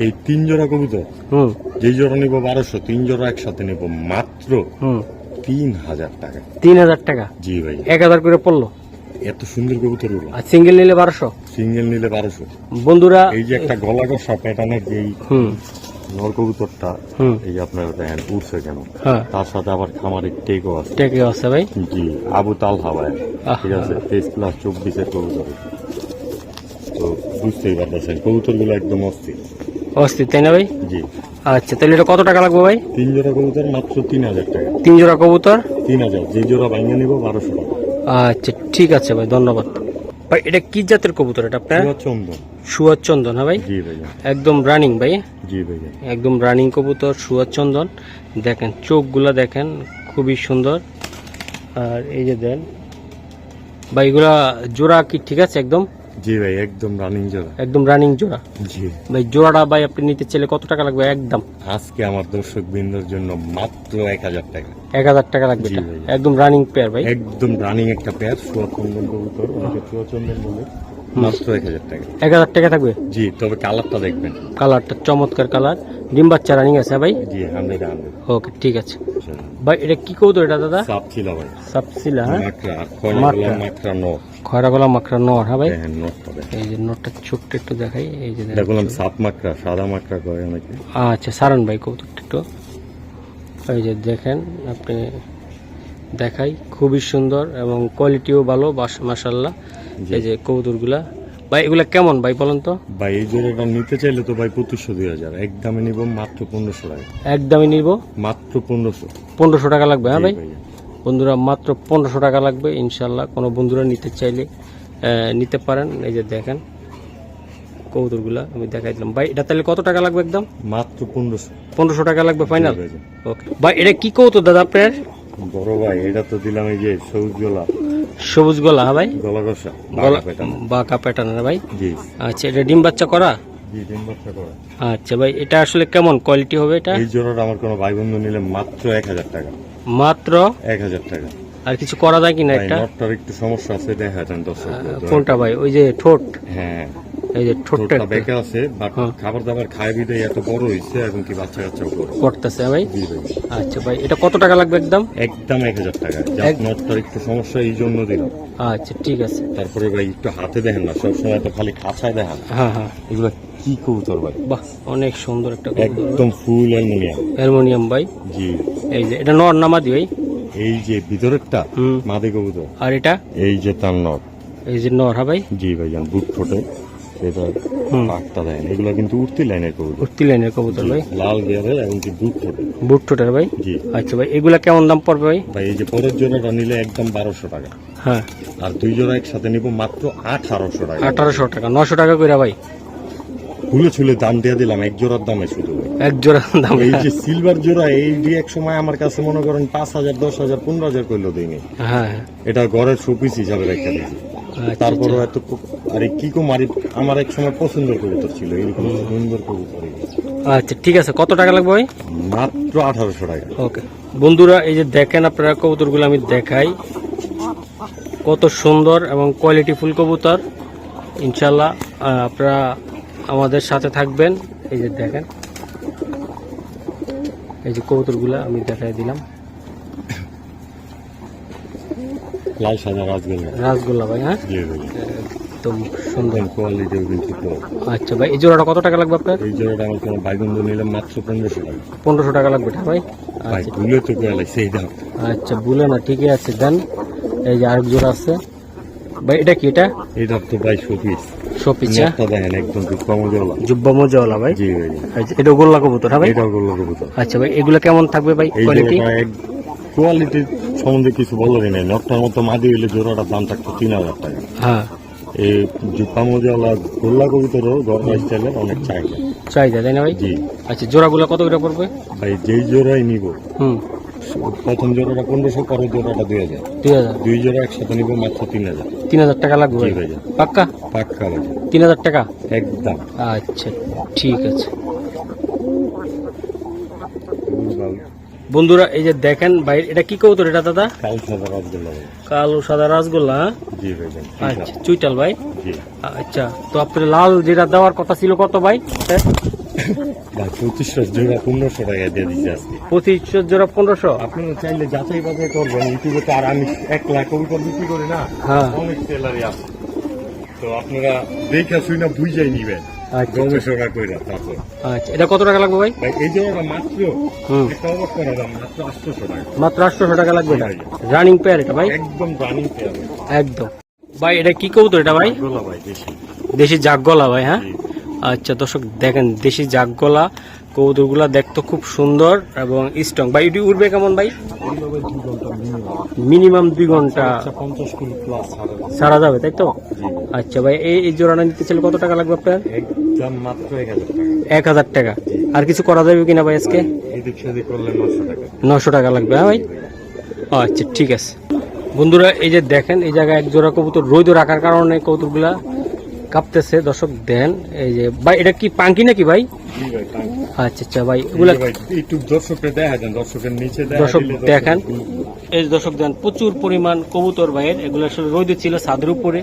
[SPEAKER 1] এই তিন জোড়া কবুতর
[SPEAKER 2] হুম।
[SPEAKER 1] যেই জোড়া নিব বারোশো তিন জোড়া একসাথে নিব মাত্র
[SPEAKER 2] হুম।
[SPEAKER 1] তিন হাজার টাকা।
[SPEAKER 2] তিন হাজার টাকা?
[SPEAKER 1] জি ভাই।
[SPEAKER 2] এক হাজার করে পড়ল?
[SPEAKER 1] এত সুন্দর কবুতরগুলো
[SPEAKER 2] আর সিঙ্গেল নিলে বারোশো?
[SPEAKER 1] সিঙ্গেল নিলে বারোশো।
[SPEAKER 2] বন্ধুরা
[SPEAKER 1] এই যে একটা গলা কষা প্যাটার্নের যেই
[SPEAKER 2] হুম।
[SPEAKER 1] নর কবুতরটা
[SPEAKER 2] হুম।
[SPEAKER 1] এই যে আপনার দেখেন উঠছে কেন?
[SPEAKER 2] হ্যাঁ।
[SPEAKER 1] তার সাথে আবার খামারের টেকও আছে।
[SPEAKER 2] টেকে আছে ভাই।
[SPEAKER 1] জি আবু তাল হাওয়ায় ঠিক আছে তেইশ প্লাস চব্বিশের কবুতর। তো বুঝতেই পারতেছেন কবুতরগুলো একদম অস্থির।
[SPEAKER 2] অস্থির তাই না ভাই?
[SPEAKER 1] জি।
[SPEAKER 2] আচ্ছা তাহলে এটা কত টাকা লাগবে ভাই?
[SPEAKER 1] তিন জোড়া কবুতর মাত্র তিন হাজার টাকা।
[SPEAKER 2] তিন জোড়া কবুতর?
[SPEAKER 1] তিন হাজার যে জোড়া ভাঙিয়ে নিব বারোশো টাকা।
[SPEAKER 2] আচ্ছা ঠিক আছে ভাই ধন্যবাদ। ভাই এটা কি জাতের কবুতর এটা আপনার?
[SPEAKER 1] চন্দন।
[SPEAKER 2] সুয়ার চন্দন হ্যাঁ ভাই?
[SPEAKER 1] জি ভাইয়া
[SPEAKER 2] একদম রানিং ভাই
[SPEAKER 1] জি ভাইয়া
[SPEAKER 2] একদম রানিং কবুতর সুয়ার চন্দন। দেখেন চোখগুলা দেখেন খুবই সুন্দর। আর এই যে দেন ভাই এগুলা জোড়া কি ঠিক আছে একদম?
[SPEAKER 1] জি ভাই একদম রানিং জোড়া।
[SPEAKER 2] একদম রানিং জোড়া।
[SPEAKER 1] জি।
[SPEAKER 2] ভাই জোড়াটা ভাই আপনি নিতে চাইলে কত টাকা লাগবে? একদম।
[SPEAKER 1] আজকে আমার দর্শক বৃন্দর জন্য মাত্র এক হাজার টাকা।
[SPEAKER 2] এক হাজার টাকা লাগবে। একদম রানিং পেয়ার ভাই।
[SPEAKER 1] একদম রানিং একটা পেয়ার সোয়া চন্দন কবুতর অনেকে সোয়া চন্দন বলে। মাত্র এক হাজার টাকা।
[SPEAKER 2] এক হাজার টাকা থাকবে?
[SPEAKER 1] জি তবে কালারটা দেখবেন।
[SPEAKER 2] কালারটা চমৎকার কালার ডিম বাচ্চা রানিং আছে ভাই?
[SPEAKER 1] জি হান্ড্রেড হান্ড্রেড
[SPEAKER 2] ওকে ঠিক আছে। ভাই এটা কি কবুতর এটা দাদা?
[SPEAKER 1] সাপ ছিল ভাই।
[SPEAKER 2] সাপসিলা হ্যাঁ?
[SPEAKER 1] মাকড়া
[SPEAKER 2] মাকড়া।
[SPEAKER 1] মাকড়া ন
[SPEAKER 2] খয়রা গলা মাকড়া নর হ্যাঁ ভাই?
[SPEAKER 1] দেখেন নটটা দেখেন
[SPEAKER 2] এই যে নটটা ছোট্ট একটু দেখাই এই যে দেখেন।
[SPEAKER 1] সাপ মাকড়া সাদা মাকড়া করে অনেকে।
[SPEAKER 2] আচ্ছা সারান ভাই কবুতরটা একটু। এই যে দেখেন আপনি দেখাই খুবই সুন্দর এবং কোয়ালিটিও ভালো মাসাল্লাহ। এই যে কবুতরগুলা। ভাই এগুলা কেমন ভাই বলেন তো?
[SPEAKER 1] ভাই এই জোড়াটা নিতে চাইলে তো ভাই পঁচিশশো দুই হাজার। একদমে নিব মাত্র পনেরোশো টাকা।
[SPEAKER 2] একদমই নিব?
[SPEAKER 1] মাত্র পনেরোশো।
[SPEAKER 2] পনেরোশো টাকা লাগবে হ্যাঁ ভাই? বন্ধুরা মাত্র পনেরোশো টাকা লাগবে ইনশাল্লাহ কোনো বন্ধুরা নিতে চাইলে নিতে পারেন। এই যে দেখেন কবুতরগুলা আমি দেখাই দিলাম। ভাই এটা তাহলে কত টাকা লাগবে একদম?
[SPEAKER 1] মাত্র পনেরোশো।
[SPEAKER 2] পনেরোশো টাকা লাগবে ফাইনাল ওকে ভাই এটা কি কবুতর দাদা আপনার?
[SPEAKER 1] বড় ভাই এটা তো দিলাম এই যে সবুজ গোলা।
[SPEAKER 2] সবুজ গলা হ্যাঁ ভাই?
[SPEAKER 1] গলা কষা।
[SPEAKER 2] বাঁকা আচ্ছা এটা ডিম বাচ্চা করা?
[SPEAKER 1] ডিম বাচ্চা করা।
[SPEAKER 2] আচ্ছা ভাই এটা আসলে কেমন কোয়ালিটি হবে এটা?
[SPEAKER 1] এই জোড়াটা আমার কোনো ভাই বন্ধু নিলে মাত্র এক হাজার টাকা।
[SPEAKER 2] মাত্র
[SPEAKER 1] এক হাজার টাকা।
[SPEAKER 2] আর কিছু করা যায় কিনা একটা?
[SPEAKER 1] নটটার একটু সমস্যা আছে দেখা যান দর্শক
[SPEAKER 2] কোনটা ভাই? ওই যে ঠোঁট?
[SPEAKER 1] হ্যাঁ।
[SPEAKER 2] এই যে ঠোঁটটা
[SPEAKER 1] বেঁকে আছে বাট
[SPEAKER 2] হ্যাঁ।
[SPEAKER 1] খাবার দাবার খায় বিদায় এত বড় হয়েছে এখন কি বাচ্চা কাচ্চাও বড়।
[SPEAKER 2] করতেছে ভাই? আচ্ছা ভাই এটা কত টাকা লাগবে একদম?
[SPEAKER 1] একদম এক হাজার টাকা। নটটার একটু সমস্যা এই জন্য দিলাম।
[SPEAKER 2] আচ্ছা ঠিক আছে।
[SPEAKER 1] তারপরে ভাই একটু হাতে দেখেন না সবসময় তো খালি খাঁচায় দেখান।
[SPEAKER 2] হ্যাঁ হ্যাঁ।
[SPEAKER 1] এগুলো কি কবুতর ভাই?
[SPEAKER 2] বাহ অনেক সুন্দর একটা
[SPEAKER 1] একদম ফুল অ্যালমোনিয়াম।
[SPEAKER 2] অ্যালুমিনিয়াম ভাই।
[SPEAKER 1] জি।
[SPEAKER 2] এই যে এটা নর নামাদি ভাই?
[SPEAKER 1] এই যে ভিতরেরটা মাদে কবুতর।
[SPEAKER 2] আর এটা?
[SPEAKER 1] এই যে তার নট
[SPEAKER 2] এই যে নর হ্যাঁ ভাই?
[SPEAKER 1] জি ভাই জান বুট ফোটে পাকটা দেন এগুলো কিন্তু উঠতি লাইনের কবুতর।
[SPEAKER 2] উঠতি লাইনের কবুতর ভাই।
[SPEAKER 1] লাল এবং কি বুট
[SPEAKER 2] বুট ভাই?
[SPEAKER 1] জি।
[SPEAKER 2] আচ্ছা ভাই এগুলা কেমন দাম পড়বে ভাই?
[SPEAKER 1] ভাই এই যে পরের জোড়াটা নিলে একদম বারোশো টাকা।
[SPEAKER 2] হ্যাঁ।
[SPEAKER 1] আর দুই জোড়া একসাথে নিব মাত্র আঠারোশো টাকা।
[SPEAKER 2] আঠারোশো টাকা নশো টাকা করে ভাই।
[SPEAKER 1] ছুলে দাম দিয়ে দিলাম এক জোড়ার দামে শুধু
[SPEAKER 2] এক জোড়া দাম
[SPEAKER 1] এই যে সিলভার জোড়া এই যে এক সময় আমার কাছে মনে করেন পাঁচ হাজার দশ হাজার পনেরো হাজার করল দিইনি
[SPEAKER 2] হ্যাঁ হ্যাঁ।
[SPEAKER 1] এটা ঘরের শোপিস হিসাবে রেখে দিয়েছি। তারপরও এত ক- আরে কি কো মারি আমার এক সময় পছন্দের কবুতর ছিল এরকম সুন্দর কবুতর।
[SPEAKER 2] আচ্ছা ঠিক আছে কত টাকা লাগবে ভাই
[SPEAKER 1] মাত্র আঠারোশো টাকা।
[SPEAKER 2] ওকে। বন্ধুরা এই যে দেখেন আপনারা কবুতরগুলো আমি দেখাই। কত সুন্দর এবং কোয়ালিটি ফুল কবুতর। ইনশাল্লাহ আপনারা আমাদের সাথে থাকবেন। এই যে দেখেন। এই যে কবুতরগুলো আমি দেখাই দিলাম।
[SPEAKER 1] লাল সাদা রাজগোল্লা
[SPEAKER 2] রাসগোল্লা ভাই হ্যাঁ?
[SPEAKER 1] জি ভাই
[SPEAKER 2] একদম সুন্দর।
[SPEAKER 1] কোয়ালিটিও কিন্তু
[SPEAKER 2] আচ্ছা ভাই এই জোড়াটা কত টাকা লাগবে আপনার?
[SPEAKER 1] এই জোড়াটা আমার কোনো বাইগন্ধ নিলে মাত্র পনেরোশো টাকা।
[SPEAKER 2] পনেরোশো টাকা লাগবে এটা ভাই?
[SPEAKER 1] ভাই
[SPEAKER 2] আচ্ছা।
[SPEAKER 1] ভুলে তো লাগছে এই দাম।
[SPEAKER 2] আচ্ছা বলে না ঠিকই আছে দেন। এই যে আরেক জোড়া আছে। ভাই এটা কি এটা?
[SPEAKER 1] এইটা তো ভাই শোপিস
[SPEAKER 2] শোপিচা
[SPEAKER 1] নেটটা দেখেন একদম খুব কমজোলা
[SPEAKER 2] জুব্বা মজাওয়ালা ভাই?
[SPEAKER 1] জি ভাই
[SPEAKER 2] আচ্ছা এটা গোল্লা কবুতর হ্যাঁ ভাই?
[SPEAKER 1] এইটাও করল কবুতর।
[SPEAKER 2] আচ্ছা ভাই এগুলো কেমন থাকবে ভাই? কোয়ালিটি
[SPEAKER 1] কোয়ালিটির সম্বন্ধে কিছু বলারই নেই। নটটার মতো মাদি হইলে জোড়াটার দাম থাকতো তিন হাজার টাকা।
[SPEAKER 2] হ্যাঁ।
[SPEAKER 1] এই জুপা মজাওয়ালা গোল্লা কবুতরও গরমা স্টাইলের অনেক চাহিদা।
[SPEAKER 2] চাহিদা তাই না ভাই?
[SPEAKER 1] জি।
[SPEAKER 2] আচ্ছা জোড়াগুলো কত করে পড়বে?
[SPEAKER 1] ভাই যেই জোড়াই নিব
[SPEAKER 2] হুম।
[SPEAKER 1] প্রথম জোড়াটা পনেরোশো পরের জোড়াটা দুই হাজার।
[SPEAKER 2] দুই হাজার।
[SPEAKER 1] দুই জোড়া একসাথে নিব মাত্র তিন হাজার।
[SPEAKER 2] তিন হাজার টাকা লাগবে ভাই? পাক্কা?
[SPEAKER 1] পাক্কা ভাই
[SPEAKER 2] তিন হাজার টাকা?
[SPEAKER 1] একদম।
[SPEAKER 2] আচ্ছা ঠিক আছে। বন্ধুরা এই যে দেখেন ভাই এটা কি কবুতর? এটা দাদা?
[SPEAKER 1] কাল সাদা
[SPEAKER 2] রাসগোল্লা হ্যাঁ? আচ্ছা চুইটাল ভাই? আচ্ছা তো আপনার লাল যেটা দেওয়ার কথা ছিল কত ভাই?
[SPEAKER 1] পঁচিশশো জোড়া পনেরোশো টাকা দিয়ে দিচ্ছে আজকে।
[SPEAKER 2] পঁচিশশো জোড়া পনেরোশো?
[SPEAKER 1] আপনারা চাইলে যাচাই বাছাই করবেন ইউটিউবে তো আর আমি এক লাখ কবুতর বিক্রি করি না।
[SPEAKER 2] হ্যাঁ।
[SPEAKER 1] অনেক সেলারি আছে। তো আপনারা দেখে শুই না বুঝাই নিবেন। গবেষণা কইরা তারপর।
[SPEAKER 2] আচ্ছা এটা কত টাকা লাগবে ভাই?
[SPEAKER 1] ভাই এই জোড়াটা মাত্র
[SPEAKER 2] হুম।
[SPEAKER 1] একটা অবাক দাম মাত্র আটশোশো টাকা।
[SPEAKER 2] মাত্র আটশোশো টাকা লাগবে এটা? রানিং পেয়ার এটা ভাই?
[SPEAKER 1] একদম রানিং পেয়ার
[SPEAKER 2] একদম। ভাই এটা কি কবুতর এটা ভাই?
[SPEAKER 1] গোলা
[SPEAKER 2] দেশি। জাগগলা ভাই হ্যাঁ? আচ্ছা দর্শক দেখেন দেশি জাগগলা কবুতরগুলা দেখতে খুব সুন্দর এবং স্ট্রং ভাই এটি উঠবে কেমন ভাই?
[SPEAKER 1] মিনিমাম
[SPEAKER 2] দুই
[SPEAKER 1] ঘণ্টা।
[SPEAKER 2] সারা যাবে তাই তো? আচ্ছা ভাই এই জোড়াটা নিতে চাইলে কত টাকা লাগবে আপনার?
[SPEAKER 1] এক হাজার টাকা।
[SPEAKER 2] আর কিছু করা যাবে কিনা ভাই আজকে?
[SPEAKER 1] নশো টাকা
[SPEAKER 2] লাগবে হ্যাঁ ভাই? আচ্ছা ঠিক আছে। বন্ধুরা এই যে দেখেন এই জায়গায় এক জোড়া কবুতর রোদ রাখার কারণে কবুতরগুলা কাঁপতেছে দর্শক দেন এই যে ভাই এটা কি পাঙ্কি নাকি ভাই। আচ্ছা আচ্ছা ভাই এগুলা
[SPEAKER 1] একটু দর্শকের দেখা দেন দর্শকের নিচে
[SPEAKER 2] দর্শক দেখেন। এই দর্শক দেন প্রচুর পরিমাণ কবুতর ভাইয়ের এগুলো আসলে রোদে ছিল ছাদের উপরে।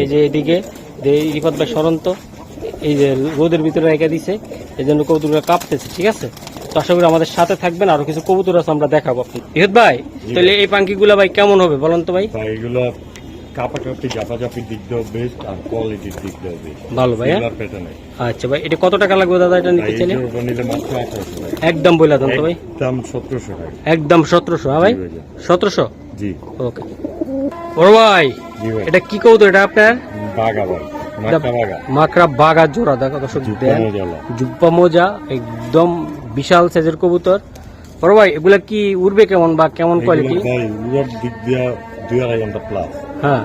[SPEAKER 2] এই যে এদিকে রিফাত ভাই সরন্ত এই যে রোদের ভিতরে রেখে দিছে এই জন্য কবুতরগুলো কাঁপতেছে ঠিক আছে? তো আশা করি আমাদের সাথে থাকবেন আরও কিছু কবুতর আছে আমরা দেখাবো আপনি ইহত ভাই তাহলে এই পাঙ্কিগুলো ভাই কেমন হবে বলেন তো ভাই?
[SPEAKER 1] ভাই এগুলো কাপাকাপি জাপাজাপির দিক দিয়েও বেস্ট আর কোয়ালিটির দিক দিয়েও বেস্ট
[SPEAKER 2] ভালো ভাই?
[SPEAKER 1] এগুলোর পেটে নাই
[SPEAKER 2] আচ্ছা ভাই এটা কত টাকা লাগবে দাদা এটা
[SPEAKER 1] ভাই
[SPEAKER 2] নিতে চাইলে?
[SPEAKER 1] নিলে মাত্র আঠারোশো
[SPEAKER 2] একদম বইলা দেন তো ভাই।
[SPEAKER 1] একদম সতেরোশো টাকা।
[SPEAKER 2] একদম সতেরোশো হ্যাঁ ভাই?
[SPEAKER 1] জি
[SPEAKER 2] সতেরোশো?
[SPEAKER 1] জি।
[SPEAKER 2] ওকে। বড় ভাই এটা কি এটা আপনার?
[SPEAKER 1] ভাই
[SPEAKER 2] মাকড়া বাগা জোড়া দেখো দর্শক জুব্বা মোজা একদম বিশাল সাইজের কবুতর। বড় ভাই এগুলা কি উড়বে কেমন বা কেমন কোয়ালিটি
[SPEAKER 1] ভাই দিক দিয়া দুই আড়াই ঘণ্টা প্লাস
[SPEAKER 2] হ্যাঁ।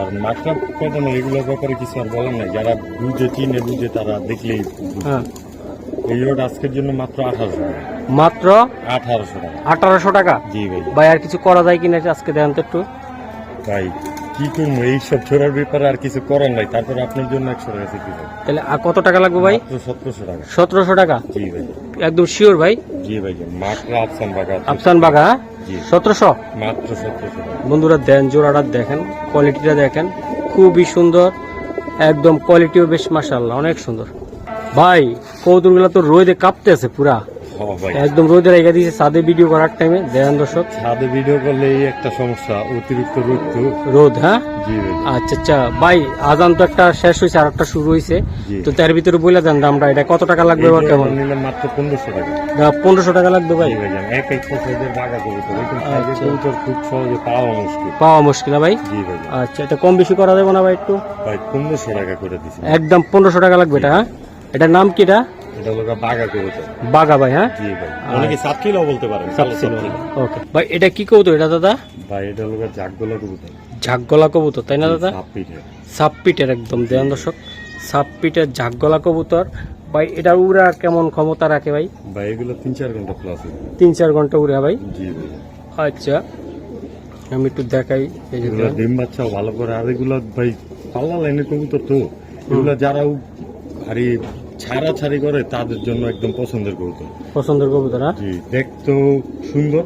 [SPEAKER 1] আর মাকড়া পেটানো এগুলোর ব্যাপারে কিছু আর বলার নাই। যারা বুঝে চিনে বুঝে তারা দেখলেই।
[SPEAKER 2] হ্যাঁ।
[SPEAKER 1] এই রোড আজকের জন্য মাত্র আঠারোশো
[SPEAKER 2] মাত্র?
[SPEAKER 1] আঠারোশো টাকা।
[SPEAKER 2] আঠারোশো টাকা?
[SPEAKER 1] জি ভাই।
[SPEAKER 2] ভাই আর কিছু করা যায় কিনা আজকে দেন তো একটু?
[SPEAKER 1] ভাই কি করব? এইসব ছোড়ার ব্যাপারে আর কিছু করার নাই। তারপর আপনার জন্য একশো টাকা হবে
[SPEAKER 2] তাহলে আর কত টাকা লাগবে ভাই?
[SPEAKER 1] সতেরোশো টাকা।
[SPEAKER 2] সতেরোশো টাকা?
[SPEAKER 1] জি ভাই।
[SPEAKER 2] একদম শিওর ভাই?
[SPEAKER 1] জি ভাই মাত্র আফসান বাগা
[SPEAKER 2] আফসান বাগা
[SPEAKER 1] জি
[SPEAKER 2] সতেরোশো?
[SPEAKER 1] মাত্র সতেরোশো
[SPEAKER 2] বন্ধুরা দেন জোড়াটা দেখেন কোয়ালিটিটা দেখেন। খুবই সুন্দর একদম কোয়ালিটিও বেশ মাসাল্লাহ অনেক সুন্দর। ভাই কৌতুকগুলো তো রোদে কাঁপতে
[SPEAKER 1] আছে পুরা।
[SPEAKER 2] একদম রোদে রেখে দিয়েছে সাদে ভিডিও করার টাইমে দেখেন দর্শক।
[SPEAKER 1] ছাদে ভিডিও করলে এই একটা সমস্যা অতিরিক্ত রোদ
[SPEAKER 2] রোদ হ্যাঁ? আচ্ছা আচ্ছা। ভাই আজান তো একটা শেষ হয়েছে আর একটা শুরু হয়েছে। তো তার ভিতরে বলে দেন দামটা এটা কত টাকা লাগবে বা কেমন?
[SPEAKER 1] জোড়া নিলে মাত্র পনেরোশো টাকা।
[SPEAKER 2] পনেরোশো টাকা লাগবে ভাই।
[SPEAKER 1] এক একটা সাইজের বাগা। কবুতর। খুব সহজে পাওয়া মুশকিল।
[SPEAKER 2] পাওয়া মুশকিল ভাই। আচ্ছা এটা কম বেশি করা যাবে না ভাই একটু?
[SPEAKER 1] ভাই পনেরোশো টাকা করে দিছি।
[SPEAKER 2] একদম পনেরোশো টাকা লাগবে এটা হ্যাঁ? এটার নাম কি এটা?
[SPEAKER 1] এটা হলো বাগা কবুতর।
[SPEAKER 2] বাগা ভাই হ্যাঁ?
[SPEAKER 1] জি ভাই। অনেকে সাতকিলাও বলতে পারেন
[SPEAKER 2] ওকে ভাই এটা কি কবুতর এটা দাদা?
[SPEAKER 1] ভাই এটা হলো জাগগোলা কবুতর।
[SPEAKER 2] ঝাকগলা কবুতর তাই না দাদা? সাপপিটের একদম দেন দর্শক। সাপপিটের ঝাকগলা কবুতর। ভাই এটা উড়া কেমন ক্ষমতা রাখে ভাই?
[SPEAKER 1] ভাই এগুলো তিন চার ঘণ্টা প্লাস
[SPEAKER 2] তিন চার ঘণ্টা উড়ে ভাই?
[SPEAKER 1] জি ভাই।
[SPEAKER 2] আচ্ছা। আমি একটু দেখাই
[SPEAKER 1] এগুলো ডিম বাচ্চা ভালো করে আর এগুলো ভাই পাল্লা লাইনের কবুতর তো। এগুলো যারা আর এই ছাড়া ছাড়ি করে তাদের জন্য একদম পছন্দের কবুতর।
[SPEAKER 2] পছন্দের কবুতর হ্যাঁ?
[SPEAKER 1] জি দেখতেও সুন্দর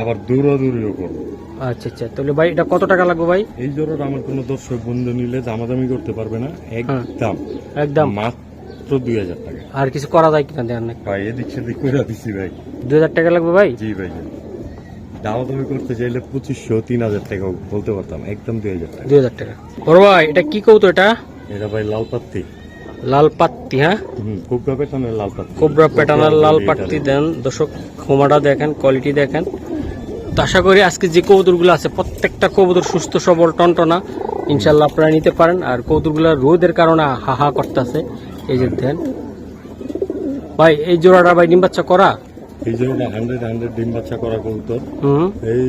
[SPEAKER 1] আবার দৌড়াদৌড়িও করবে
[SPEAKER 2] আচ্ছা আচ্ছা তাহলে ভাই এটা কত টাকা লাগবে ভাই?
[SPEAKER 1] এই জোড়াটা আমার কোনো দর্শক বন্ধু নিলে দামাদামি করতে পারবে না একদম।
[SPEAKER 2] একদম।
[SPEAKER 1] মাত্র দুই হাজার টাকা।
[SPEAKER 2] আর কিছু করা যায় কিনা দেন
[SPEAKER 1] ভাই এদিক সেদিক করে দিচ্ছি ভাই।
[SPEAKER 2] দুই হাজার টাকা লাগবে ভাই?
[SPEAKER 1] জি ভাই দামাদামি করতে চাইলে পঁচিশশো তিন হাজার টাকা বলতে পারতাম একদম দুই হাজার টাকা।
[SPEAKER 2] দুই হাজার টাকা। বড় ভাই এটা কি কৌতো এটা?
[SPEAKER 1] এটা ভাই লাল পাত্তি
[SPEAKER 2] লাল পাত্তি হ্যাঁ?
[SPEAKER 1] কোবরা পেটানের লাল পাত্তি
[SPEAKER 2] কোবরা পেটানের লাল পাত্তি দেন। দর্শক খোমাটা দেখেন কোয়ালিটি দেখেন। তো আশা করি আজকে যে কবুতরগুলো আছে প্রত্যেকটা কবুতর সুস্থ সবল টনটনা ইনশাল্লাহ আপনারা নিতে পারেন। আর কবুতরগুলো রোদের কারণে হাহা হা করতেছে। এই যে দেন। ভাই এই জোড়াটা ভাই ডিম বাচ্চা করা?
[SPEAKER 1] এই জন্য হান্ড্রেড হান্ড্রেড ডিম বাচ্চা করা কবুতর
[SPEAKER 2] হুম।
[SPEAKER 1] এই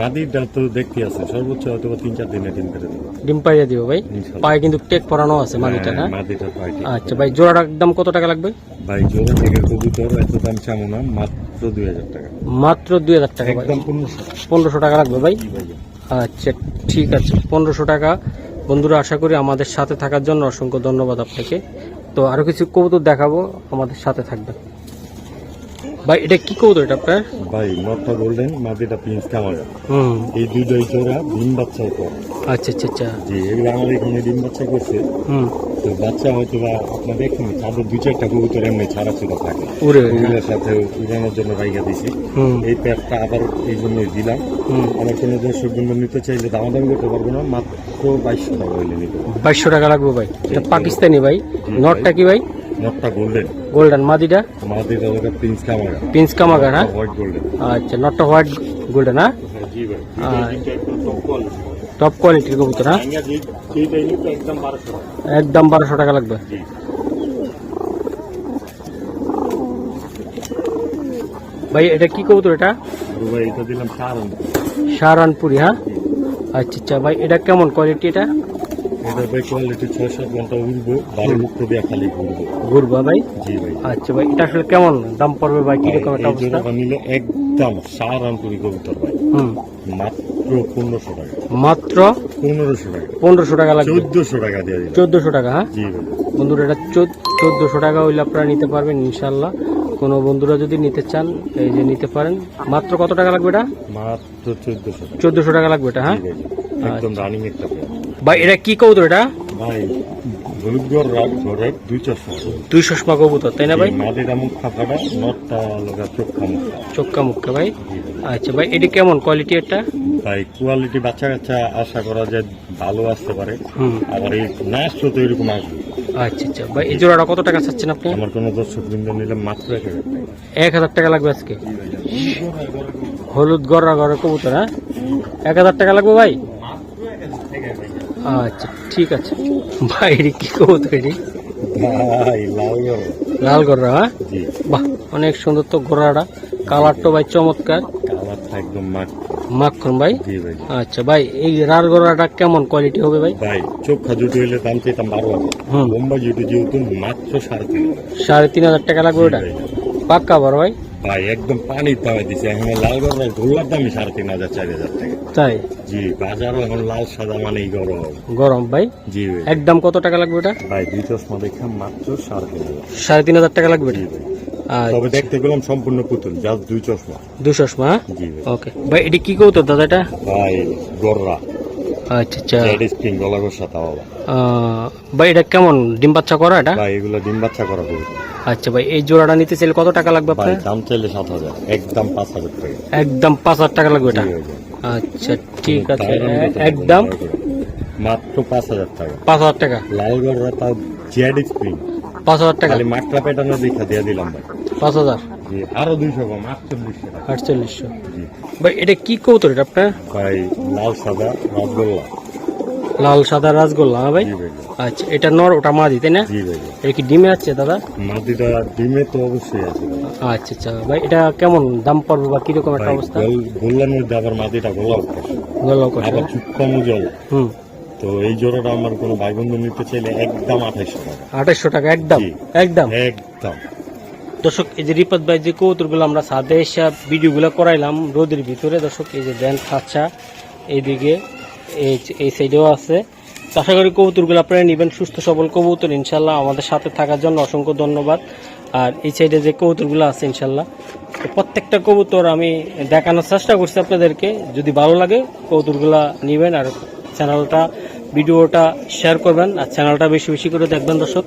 [SPEAKER 1] মাদিরটা তো দেখতে আছে সর্বোচ্চ হয়তো তিন চার দিনে ডিম পেরে দেবো।
[SPEAKER 2] ডিম পাইয়া দিব ভাই? পায়ে কিন্তু টেক পরানো আছে মানিটা না
[SPEAKER 1] মাদিটা পাইটি
[SPEAKER 2] আচ্ছা ভাই জোড়াটার দাম কত টাকা লাগবে?
[SPEAKER 1] ভাই জোড়া থেকে কবুতর এত দাম চামো না মাত্র দুই হাজার টাকা।
[SPEAKER 2] মাত্র দুই হাজার টাকা
[SPEAKER 1] একদম পনেরোশো।
[SPEAKER 2] পনেরোশো টাকা লাগবে ভাই? আচ্ছা ঠিক আছে পনেরোশো টাকা। বন্ধুরা আশা করি আমাদের সাথে থাকার জন্য অসংখ্য ধন্যবাদ আপনাকে। তো আরও কিছু কবুতর দেখাবো আমাদের সাথে থাকবেন। ভাই এটা কি কবুতর এটা আপনার?
[SPEAKER 1] ভাই নটটা গোল্ডেন মাদিটা প্রিন্স কামারা
[SPEAKER 2] হুম।
[SPEAKER 1] এই দুইটাই জোড়া ডিম বাচ্চাই কর
[SPEAKER 2] আচ্ছা আচ্ছা আচ্ছা।
[SPEAKER 1] জি এগুলো আমাদের এখানে ডিম বাচ্চা করছে।
[SPEAKER 2] হুম।
[SPEAKER 1] তো বাচ্চা হয়তো বা আপনার দেখুন তাদের দু চারটা কবুতর এমনি ছাড়া ছিল থাকে। ওগুলোর সাথে উড়ানোর জন্য রাইগা দিছি। এই প্যাকটা আবার এই জন্যই দিলাম। আমার কোনো দর্শক বন্ধু নিতে চাইলে দামাদামি করতে পারব না মাত্র বাইশশো টাকা হইলে নিতে
[SPEAKER 2] বাইশশো টাকা লাগবে ভাই। এটা পাকিস্তানি ভাই। নটটা কি ভাই?
[SPEAKER 1] নটটা গোল্ডেন
[SPEAKER 2] গোল্ডেন মাদিটা?
[SPEAKER 1] মাদিটা ওটা প্রিন্স কামারা
[SPEAKER 2] পিন্স কামাগার হ্যাঁ?
[SPEAKER 1] হোয়াইট গোল্ডেন
[SPEAKER 2] আচ্ছা নটটা হোয়াইট গোল্ডেন হ্যাঁ?
[SPEAKER 1] জি ভাই। একদম
[SPEAKER 2] টপ কোয়ালিটির কবুতর হ্যাঁ?
[SPEAKER 1] ভাঙ্গা যে- যেইটাই নিতে একদম বারোশো টাকা।
[SPEAKER 2] লাগবে। ভাই এটা কি কবুতর এটা?
[SPEAKER 1] ভাই এটা দিলাম
[SPEAKER 2] হ্যাঁ? আচ্ছা আচ্ছা ভাই এটা কেমন কোয়ালিটি এটা?
[SPEAKER 1] এটা ভাই কোয়ালিটি ছয় সাত ঘণ্টা উঠবো বাড়ি মুক্ত দিয়ে খালি ঘুরবো।
[SPEAKER 2] ঘুরবা ভাই
[SPEAKER 1] জি ভাই।
[SPEAKER 2] আচ্ছা ভাই এটা আসলে কেমন দাম পড়বে ভাই? কীরকম একটা অবস্থা
[SPEAKER 1] নিলে একদম সার কবুতর ভাই। মাত্র পনেরোশো টাকা।
[SPEAKER 2] মাত্র
[SPEAKER 1] পনেরোশো টাকা।
[SPEAKER 2] পনেরোশো টাকা লাগবে?
[SPEAKER 1] চোদ্দশো টাকা দিয়ে
[SPEAKER 2] চোদ্দশো টাকা হ্যাঁ?
[SPEAKER 1] জি ভাই।
[SPEAKER 2] বন্ধুরা এটা চোদ্দশো টাকা হইলে আপনারা নিতে পারবেন ইনশাল্লাহ কোনো বন্ধুরা যদি নিতে চান এই যে নিতে পারেন। মাত্র কত টাকা লাগবে এটা?
[SPEAKER 1] মাত্র চোদ্দশো টাকা।
[SPEAKER 2] চোদ্দশো টাকা লাগবে এটা হ্যাঁ?
[SPEAKER 1] একদম রানিং একটা পেয়ার
[SPEAKER 2] ভাই এটা কি কবুতর এটা?
[SPEAKER 1] ভাই হলুদগড় দুই চশমা।
[SPEAKER 2] দুই চশমা কবুতর তাই না ভাই?
[SPEAKER 1] মাটিটা মুখ ফাঁকাটা নটটা লগা চোখা মুখা
[SPEAKER 2] চক্কা মুখা ভাই। আচ্ছা ভাই এটি কেমন কোয়ালিটি এটা?
[SPEAKER 1] কোয়ালিটি বাচ্চা কাচ্চা আশা করা যায় ভালো আসতে পারে। আবার এই না আসলেও তো এরকম আসবে।
[SPEAKER 2] আচ্ছা আচ্ছা। ভাই এই জোড়াটা কত টাকা চাচ্ছেন আপনি?
[SPEAKER 1] আমার কোনো দর্শক বৃন্দ নিলে মাত্র এক হাজার টাকা।
[SPEAKER 2] এক হাজার টাকা লাগবে আজকে। হলুদ গড়া গড়া কবুতর হ্যাঁ? এক হাজার টাকা লাগবে ভাই? আচ্ছা ঠিক আছে। ভাই কি এটি
[SPEAKER 1] ভাই লাল গরম।
[SPEAKER 2] হ্যাঁ? বাহ অনেক সুন্দর তো গোড়াটা কালারটা ভাই চমৎকার।
[SPEAKER 1] একদম
[SPEAKER 2] মাখন ভাই? আচ্ছা ভাই এই লাল গড়াটা কেমন কোয়ালিটি হবে ভাই?
[SPEAKER 1] ভাই চোখা জুটি হইলে দাম চাইতাম বারো হাজার।
[SPEAKER 2] হুম।
[SPEAKER 1] বোম্বাই জুটি যেহেতু মাত্র সাড়ে তিন।
[SPEAKER 2] সাড়ে তিন হাজার টাকা লাগবে ওটা। পাক্কা বড় ভাই?
[SPEAKER 1] ভাই একদম পানির দামে দিছে। এখন লাল গরম গোল্লার দামই সাড়ে তিন হাজার চার হাজার টাকা।
[SPEAKER 2] তাই?
[SPEAKER 1] জি বাজারও এখন লাল সাদা মানেই গরম।
[SPEAKER 2] গরম ভাই?
[SPEAKER 1] জি ভাই।
[SPEAKER 2] একদম কত টাকা লাগবে ওটা?
[SPEAKER 1] ভাই দুই চশমা দেখা মাত্র সাড়ে তিন হাজার।
[SPEAKER 2] সাড়ে তিন হাজার টাকা লাগবে?
[SPEAKER 1] জি
[SPEAKER 2] এটা
[SPEAKER 1] ভাই তবে
[SPEAKER 2] আচ্ছা
[SPEAKER 1] দেখতে গেলাম সম্পূর্ণ পুতুল জাস্ট দুই চশমা।
[SPEAKER 2] দুশো হ্যাঁ
[SPEAKER 1] জি ভাই।
[SPEAKER 2] ওকে। ভাই এটি কি কৌতো দাদা এটা?
[SPEAKER 1] ভাই গররা।
[SPEAKER 2] আচ্ছা আচ্ছা।
[SPEAKER 1] রেড স্প্রিং গলাগর সাথে বাবা
[SPEAKER 2] ভাই এটা কেমন? ডিম বাচ্চা করা এটা?
[SPEAKER 1] ভাই এগুলো ডিম বাচ্চা করা করবে
[SPEAKER 2] আচ্ছা ভাই এই জোড়াটা নিতে চাইলে কত টাকা লাগবে
[SPEAKER 1] ভাই
[SPEAKER 2] আপনার?
[SPEAKER 1] দাম চাইলে সাত হাজার একদম পাঁচ হাজার টাকা।
[SPEAKER 2] একদম পাঁচ হাজার টাকা লাগবে এটা। আচ্ছা ঠিক আছে একদম?
[SPEAKER 1] মাত্র পাঁচ হাজার টাকা।
[SPEAKER 2] পাঁচ হাজার টাকা?
[SPEAKER 1] লাল গররা তাও জেড স্প্রিং।
[SPEAKER 2] পাঁচ হাজার টাকা?
[SPEAKER 1] খালি মাত্রা পেটানো দেখা দিয়ে দিলাম ভাই।
[SPEAKER 2] পাঁচ হাজার?
[SPEAKER 1] আরও দুইশো কম আটচল্লিশশো
[SPEAKER 2] আটচল্লিশশো। ভাই এটা কি কৌতর এটা আপনার?
[SPEAKER 1] ভাই লাল সাদা রসগোল্লা।
[SPEAKER 2] লাল সাদা রাসগোল্লা হ্যাঁ ভাই? আচ্ছা এটা নর ওটা মাদি তাই না? এটা কি ডিমে আছে দাদা?
[SPEAKER 1] মাটিটা ডিমে তো অবশ্যই আছে
[SPEAKER 2] আচ্ছা আচ্ছা ভাই এটা কেমন দাম পড়বে বা কীরকম একটা অবস্থা?
[SPEAKER 1] গোল- গোল্লার মধ্যে আবার মাটিটা গোলা উঠে
[SPEAKER 2] গোল্লা করে
[SPEAKER 1] আবার চুক্কামু জল
[SPEAKER 2] হুম।
[SPEAKER 1] তো এই জোড়াটা আমার কোনো ভাই বন্ধু নিতে চাইলে একদম আঠাইশশো টাকা।
[SPEAKER 2] আঠাশশো টাকা একদম? একদম?
[SPEAKER 1] একদম।
[SPEAKER 2] দর্শক এই যে রিপত ভাই যে কৌতুরগুলো আমরা সাদে এসে ভিডিওগুলো করাইলাম রোদের ভিতরে দর্শক এই যে দেন খাচ্ছা এইদিকে এই এই সাইডেও আছে। আশা করি কবুতরগুলো আপনারা নেবেন সুস্থ, সবল কবুতর ইনশাল্লাহ আমাদের সাথে থাকার জন্য অসংখ্য ধন্যবাদ। আর এই সাইডে যে কবুতরগুলো আছে ইনশাল্লাহ প্রত্যেকটা কবুতর আমি দেখানোর চেষ্টা করছি আপনাদেরকে। যদি ভালো লাগে, কবুতরগুলা নেবেন আর চ্যানেলটা, ভিডিওটা শেয়ার করবেন। আর চ্যানেলটা বেশি বেশি করে দেখবেন দর্শক।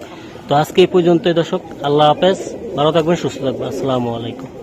[SPEAKER 2] তো আজকে এই পর্যন্তই দর্শক। আল্লাহ হাফেজ। ভালো থাকবেন, সুস্থ থাকবেন। আসসালামু আলাইকুম।